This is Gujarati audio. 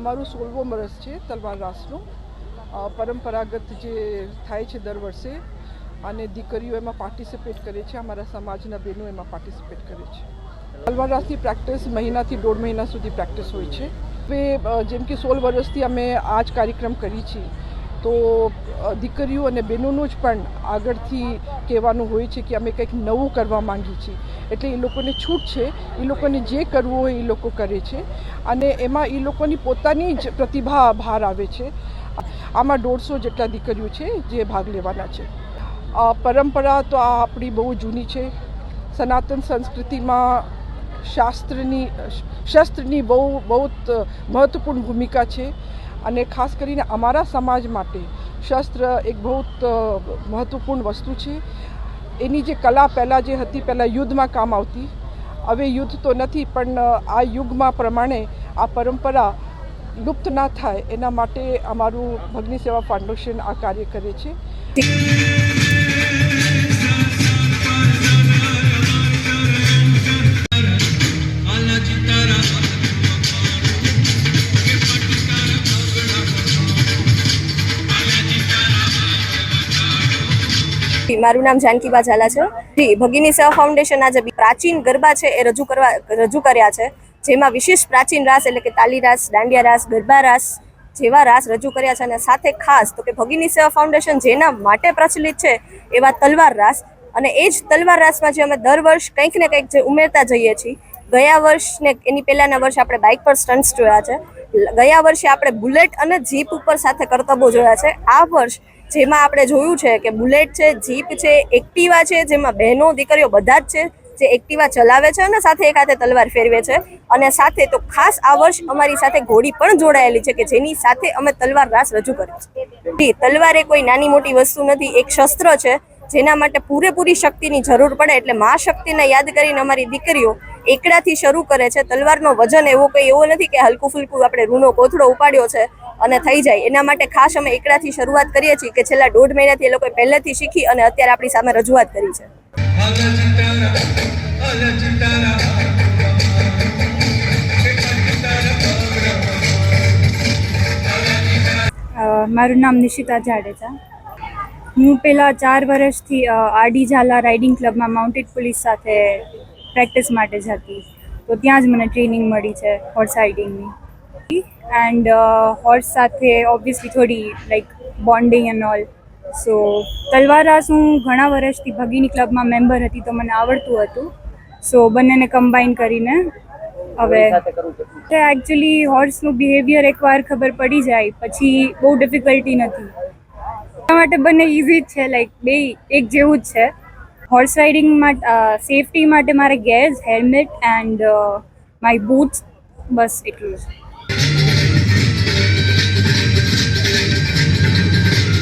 સોળમો વર્ષ છે, તલવાર રાસનું. પરંપરાગત જે થાય છે દર વર્ષે, અને દીકરીઓ એમાં પાર્ટિસિપેટ કરે છે, અમારા સમાજના બહેનો એમાં પાર્ટિસિપેટ કરે છે. તલવાર રાસની પ્રેક્ટિસ મહિનાથી દોઢ મહિના સુધી પ્રેક્ટિસ હોય છે. હવે જેમ કે સોળ વર્ષથી અમે આ જ કાર્યક્રમ કરી છીએ, તો દીકરીઓ અને બહેનોનું જ પણ આગળથી કહેવાનું હોય છે કે અમે કંઈક નવું કરવા માંગીએ છીએ. એટલે એ લોકોને છૂટ છે. એ લોકોને જે કરવું હોય એ લોકો કરે છે. અને એમાં એ લોકોની પોતાની જ પ્રતિભા બહાર આવે છે. આમાં દોઢસો જેટલા દીકરીઓ છે જે ભાગ લેવાના છે. પરંપરા તો આ આપણી બહુ જૂની છે. સનાતન સંસ્કૃતિમાં શાસ્ત્રની, શસ્ત્રની બહુ બહુ મહત્વપૂર્ણ ભૂમિકા છે. અને ખાસ કરીને અમારા સમાજ માટે શસ્ત્ર એક બહુ મહત્વપૂર્ણ વસ્તુ છે. એની જે કલા પહેલાં જે હતી, પહેલાં યુદ્ધમાં કામ આવતી. હવે યુદ્ધ તો નથી, પણ આ યુગમાં પ્રમાણે આ પરંપરા લુપ્ત ના થાય, એના માટે અમારું ભગની સેવા ફાઉન્ડેશન આ કાર્ય કરે છે. મારું નામ જાનકીબા ઝાલા છે. જી, ભગીની સેવા ફાઉન્ડેશન આજે પ્રાચીન ગરબા છે એ રજૂ કરવા, રજૂ કર્યા છે. જેમાં વિશેષ પ્રાચીન રાસ એટલે કે તાલી રાસ, દાંડિયા રાસ, ગરબા રાસ જેવા રાસ રજૂ કર્યા છે અને સાથે ખાસ તો કે ભગીની સેવા ફાઉન્ડેશન જેના માટે પ્રચલિત છે એવા તલવાર રાસ. અને એ જ તલવાર રાસમાં જે અમે દર વર્ષ કંઈક ને કંઈક જે ઉમેરતા જઈએ છીએ. ગયા વર્ષ ને એની પહેલાના વર્ષે આપણે બાઇક પર સ્ટન્ટ્સ જોયા છે. ગયા વર્ષે આપણે બુલેટ અને જીપ ઉપર સાથે કરતબો જોયા છે. આ વર્ષ જેમાં આપણે જોયું છે કે બુલેટ છે, જીપ છે, એક્ટિવા છે, જેમાં બહેનો, દીકરીઓ બધા જ છે, જે એક્ટિવા ચલાવે છે અને સાથે એક હાથે તલવાર ફેરવે છે. અને સાથે તો ખાસ આ વર્ષ અમારી સાથે ઘોડી પણ જોડાયેલી છે કે જેની સાથે અમે તલવાર રાસ રજૂ કરી છે. તલવાર એ કોઈ નાની મોટી વસ્તુ નથી, એક શસ્ત્ર છે, જેના માટે પૂરેપૂરી શક્તિની જરૂર પડે એટલે મા શક્તિને યાદ કરીને અમારી દીકરીઓ એકડાથી શરૂ કરે છે. તલવારનો વજન એવો કંઈ એવો નથી કે હલકું ફુલકું આપણે રૂનો કોથળો ઉપાડ્યો છે અને થઈ જાય. એના માટે ખાસ અમે એકડાથી શરૂઆત કરીએ છીએ કે છેલ્લા દોઢ મહિનાથી એ લોકોએ પહેલેથી શીખી અને અત્યારે આપણી સામે રજૂઆત કરી છે. મારું નામ નિશિતા જાડેજા. હું પહેલાં ચાર વર્ષથી આડી ઝાલા રાઇડિંગ ક્લબમાં માઉન્ટેડ પોલીસ સાથે પ્રેક્ટિસ માટે જતી. તો ત્યાં જ મને ટ્રેનિંગ મળી છે, હોર્સ રાઇડિંગની. એન્ડ હોર્સ સાથે ઓબ્વિયસલી થોડી like bonding and all so તલવાર રાસ હું ઘણા વર્ષથી ભગીની ક્લબમાં મેમ્બર હતી તો મને આવડતું હતું. સો બંનેને કમ્બાઈન કરીને હવે તો એકચ્યુઅલી હોર્સનું બિહેવિયર એકવાર ખબર પડી જાય પછી બહુ ડિફિકલ્ટી નથી. એના માટે બંને ઇઝી જ છે લાઈક બે એક જેવું જ છે. હોર્સ રાઇડિંગ માટે સેફટી માટે મારે gears helmet and my boots બસ એટલું જ.